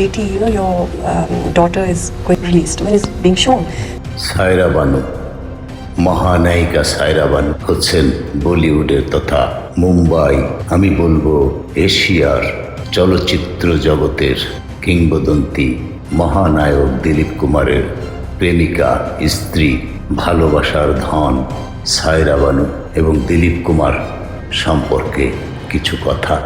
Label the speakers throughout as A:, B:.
A: You know, your um, daughter is going released. When is being shown?
B: Saira Banu মহানায়িকা Saira Banu হচ্ছেন বলিউডের তথা মুম্বাই আমি বলব এশিয়ার চলচ্চিত্র জগতের কিংবদন্তি মহানায়ক দিলীপ কুমারের প্রেমিকা স্ত্রী ভালোবাসার ধন সায়রা বানু এবং দিলীপ কুমার সম্পর্কে কিছু কথা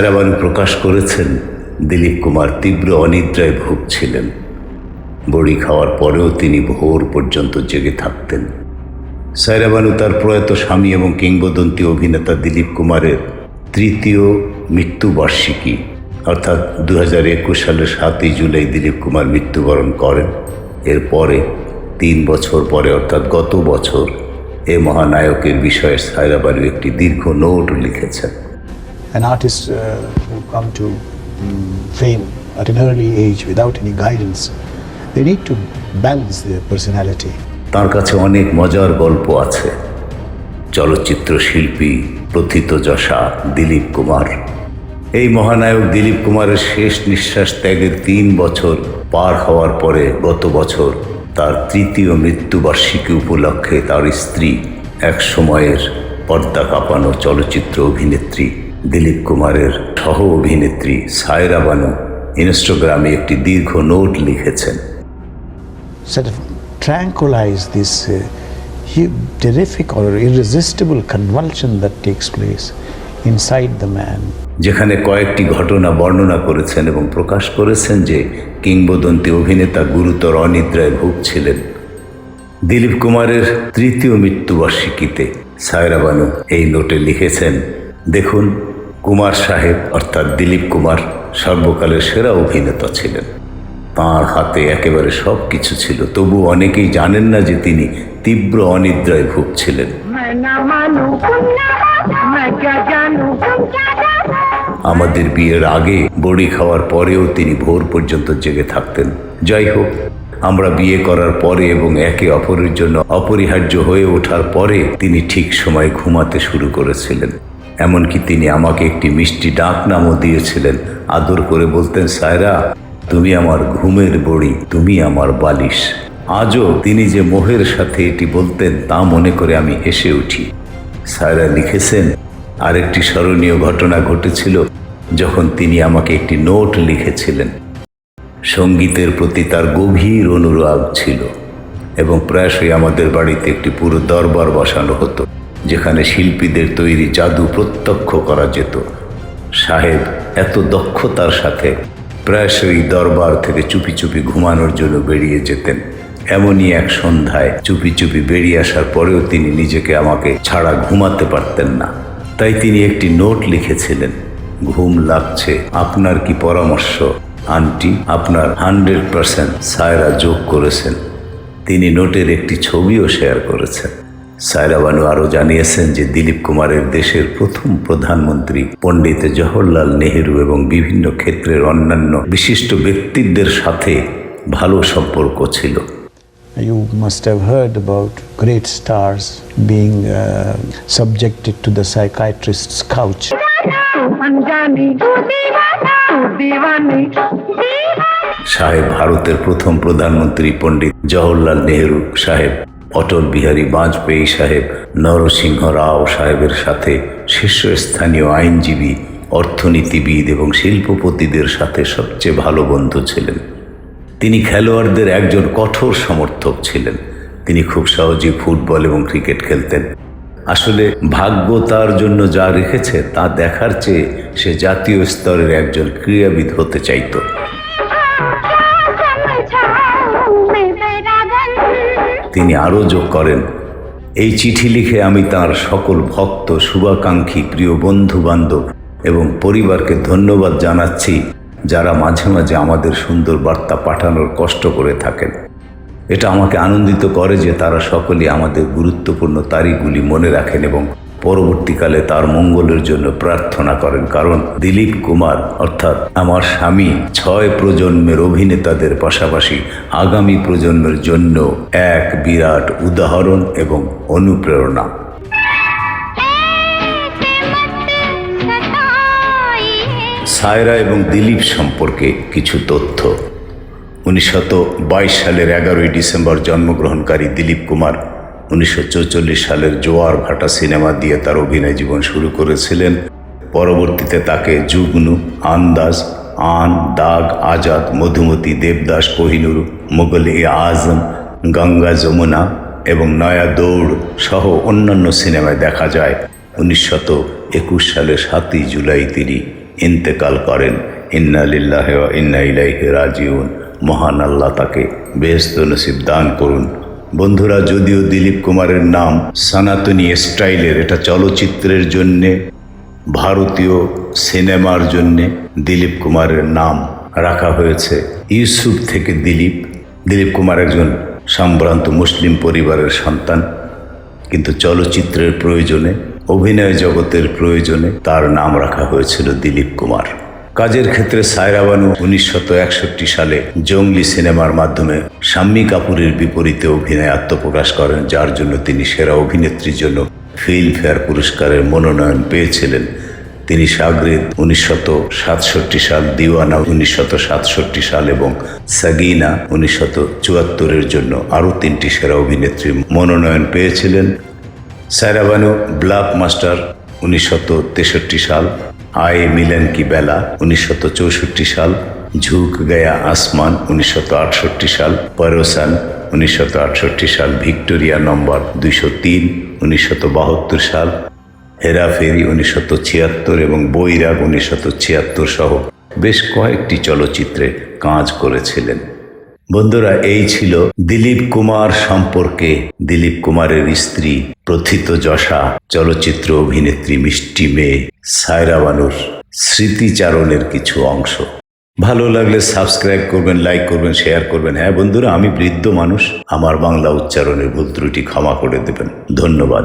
B: সায়রা বানু প্রকাশ করেছেন, দিলীপ কুমার তীব্র অনিদ্রায় ভুগছিলেন। বড়ি খাওয়ার পরেও তিনি ভোর পর্যন্ত জেগে থাকতেন। সায়রা বানু তার প্রয়াত স্বামী এবং কিংবদন্তি অভিনেতা দিলীপ কুমারের তৃতীয় মৃত্যুবার্ষিকী, অর্থাৎ দু হাজার একুশ সালের সাতই জুলাই দিলীপ কুমার মৃত্যুবরণ করেন। এরপরে তিন বছর পরে, অর্থাৎ গত বছর, এ মহানায়কের বিষয়ে সায়রা বানু একটি দীর্ঘ নোট লিখেছেন।
C: An artist uh, who come to mm, fame at an early age without any guidance, they need to balance their personality.
B: তার কাছে অনেক মজার গল্প আছে। চলচ্চিত্র শিল্পী প্রথিতযশা দিলীপ কুমার। এই মহানায়ক দিলীপ কুমারের শেষ নিঃশ্বাস ত্যাগের তিন বছর পার হওয়ার পরে গত বছর তার তৃতীয় মৃত্যুবার্ষিকী উপলক্ষে তার স্ত্রী এক সময়ের পর্দা কাঁপানো চলচ্চিত্র অভিনেত্রী। দিলীপ কুমারের সহ অভিনেত্রী সায়রা বানু ইনস্টাগ্রামে একটি দীর্ঘ নোট লিখেছেন
C: tranquilize this uh, terrific or irresistible convulsion that takes place inside the man.
B: যেখানে কয়েকটি ঘটনা বর্ণনা করেছেন এবং প্রকাশ করেছেন যে কিংবদন্তি অভিনেতা গুরুতর অনিদ্রায় ভুগছিলেন দিলীপ কুমারের তৃতীয় মৃত্যুবার্ষিকীতে সায়রা বানু এই নোটে লিখেছেন দেখুন কুমার সাহেব অর্থাৎ দিলীপ কুমার সর্বকালের সেরা অভিনেতা ছিলেন। তাঁর হাতে একেবারে সব কিছু ছিল। তবু অনেকেই জানেন না যে তিনি তীব্র অনিদ্রায় ভুগছিলেন। আমাদের বিয়ের আগে বড়ি খাওয়ার পরেও তিনি ভোর পর্যন্ত জেগে থাকতেন। যাই হোক, আমরা বিয়ে করার পরে এবং একে অপরের জন্য অপরিহার্য হয়ে ওঠার পরে তিনি ঠিক সময় ঘুমাতে শুরু করেছিলেন। এমনকি তিনি আমাকে একটি মিষ্টি ডাক নামও দিয়েছিলেন। আদর করে বলতেন, সায়রা, তুমি আমার ঘুমের বড়ি, তুমি আমার বালিশ। আজও তিনি যে মোহের সাথে এটি বলতেন, তা মনে করে আমি হেসে উঠি। সায়রা লিখেছেন, আরেকটি স্মরণীয় ঘটনা ঘটেছিল যখন তিনি আমাকে একটি নোট লিখেছিলেন। সঙ্গীতের প্রতি তার গভীর অনুরাগ ছিল এবং প্রায়শই আমাদের বাড়িতে একটি পুরো দরবার বসানো হতো। যেখানে শিল্পীদের তৈরি জাদু প্রত্যক্ষ করা যেত। সাহেব এত দক্ষতার সাথে প্রায়শই দরবার থেকে চুপি চুপি ঘুমানোর জন্য বেরিয়ে যেতেন। এমনই এক সন্ধ্যায় চুপি চুপি বেরিয়ে আসার পরেও তিনি নিজেকে আমাকে ছাড়া ঘুমাতে পারতেন না। তাই তিনি একটি নোট লিখেছিলেন, ঘুম লাগছে, আপনার কি পরামর্শ? আন্টি, আপনার হান্ড্রেড পার্সেন্ট সায়রা যোগ করেছেন। তিনি নোটের একটি ছবিও শেয়ার করেছেন। সায়রাবানু আরও জানিয়েছেন যে দিলীপ কুমারের দেশের প্রথম প্রধানমন্ত্রী পণ্ডিত জওহরলাল নেহেরু এবং বিভিন্ন ক্ষেত্রের অন্যান্য বিশিষ্ট ব্যক্তিদের সাথে ভালো সম্পর্ক ছিল
C: You must have heard about great stars being uh, subjected to the psychiatrist's couch.
B: সাহেব ভারতের প্রথম প্রধানমন্ত্রী পণ্ডিত জওহরলাল নেহেরু সাহেব অটল বিহারী বাজপেয়ী সাহেব, নরসিংহ রাও সাহেবের সাথে শীর্ষস্থানীয় আইনজীবী, অর্থনীতিবিদ এবং শিল্পপতিদের সাথে সবচেয়ে ভালো বন্ধু ছিলেন। তিনি খেলোয়াড়দের একজন কঠোর সমর্থক ছিলেন। তিনি খুব সহজেই ফুটবল এবং ক্রিকেট খেলতেন। আসলে ভাগ্য তার জন্য যা রেখেছে তা দেখার চেয়ে সে জাতীয় স্তরের একজন ক্রীড়াবিদ হতে চাইতো। তিনি আরও যোগ করেন, এই চিঠি লিখে আমি তার সকল ভক্ত, শুভাকাঙ্ক্ষী, প্রিয় বন্ধু বান্ধব এবং পরিবারকে ধন্যবাদ জানাচ্ছি, যারা মাঝে মাঝে আমাদের সুন্দর বার্তা পাঠানোর কষ্ট করে থাকেন। এটা আমাকে আনন্দিত করে যে তারা সকলেই আমাদের গুরুত্বপূর্ণ তারিখগুলি মনে রাখেন এবং পরবর্তীকালে তার মঙ্গলের জন্য প্রার্থনা করেন। কারণ দিলীপ কুমার, অর্থাৎ আমার স্বামী, ছয় প্রজন্মের অভিনেতাদের পাশাপাশি আগামী প্রজন্মের জন্য এক বিরাট উদাহরণ এবং অনুপ্রেরণা। সায়রা এবং দিলীপ সম্পর্কে কিছু তথ্য। উনিশশো বাইশ সালের এগারোই ডিসেম্বর জন্মগ্রহণকারী দিলীপ কুমার উনিশশো সালের জোয়ার ভাটা সিনেমা দিয়ে তার অভিনয় জীবন শুরু করেছিলেন। পরবর্তীতে তাকে যুগনু, আন্দাজ, আন, দাগ, আজাদ, মধুমতি, দেবদাস, কোহিনুর, মুঘল এ আজম, গঙ্গা যমুনা এবং নয়া দৌড় সহ অন্যান্য সিনেমায় দেখা যায়। উনিশশত একুশ সালের সাতই জুলাই তিনি ইন্তেকাল করেন। ইন্না লিল্লাহ ইন্না ইলাইহি রাজিউন। মহান আল্লাহ তাকে বেহস্ত নসিব দান করুন। বন্ধুরা, যদিও দিলীপ কুমারের নাম সনাতনী স্টাইলের, এটা চলচ্চিত্রের জন্যে, ভারতীয় সিনেমার জন্যে দিলীপ কুমারের নাম রাখা হয়েছে ইউসুফ থেকে দিলীপ। দিলীপ কুমার একজন সম্ভ্রান্ত মুসলিম পরিবারের সন্তান, কিন্তু চলচ্চিত্রের প্রয়োজনে, অভিনয় জগতের প্রয়োজনে তার নাম রাখা হয়েছিল দিলীপ কুমার। কাজের ক্ষেত্রে সায়রা বানু উনিশশত একষট্টি সালে জঙ্গলি সিনেমার মাধ্যমে শাম্মী কাপুরের বিপরীতে অভিনয়ে আত্মপ্রকাশ করেন, যার জন্য তিনি সেরা অভিনেত্রীর জন্য ফিল্মফেয়ার পুরস্কারের মনোনয়ন পেয়েছিলেন। তিনি সাগরিদ উনিশশত সাতষট্টি সাল, দিওয়ানা উনিশশত সাতষট্টি সাল এবং সাগিনা উনিশশত চুয়াত্তরের জন্য আরও তিনটি সেরা অভিনেত্রী মনোনয়ন পেয়েছিলেন। সায়রা বানু ব্ল্যাক মাস্টার উনিশশত তেষট্টি সাল আয়ে মিলেন কি বেলা চৌষট্টি সাল। ঝুঁক গয়া আসমান আটষট্টি সাল। পরোসান আটষট্টি সাল। ভিক্টোরিয়া নম্বর দুইশো তিন সাল। হেরাফেরি উনিশশত ছিয়াত্তর এবং বৈরাগ উনিশশত ছিয়াত্তর সহ বেশ কয়েকটি চলচ্চিত্রে কাজ করেছিলেন। বন্ধুরা, এই ছিল দিলীপ কুমার সম্পর্কে দিলীপ কুমারের স্ত্রী প্রথিত যশা, চলচ্চিত্র অভিনেত্রী মিষ্টি মেয়ে। সায়রা বানুর স্মৃতিচারণের কিছু অংশ। ভালো লাগলে সাবস্ক্রাইব করবেন, লাইক করবেন, শেয়ার করবেন। হ্যাঁ বন্ধুরা, আমি বৃদ্ধ মানুষ, আমার বাংলা উচ্চারণের ভুল ত্রুটি ক্ষমা করে দেবেন। ধন্যবাদ।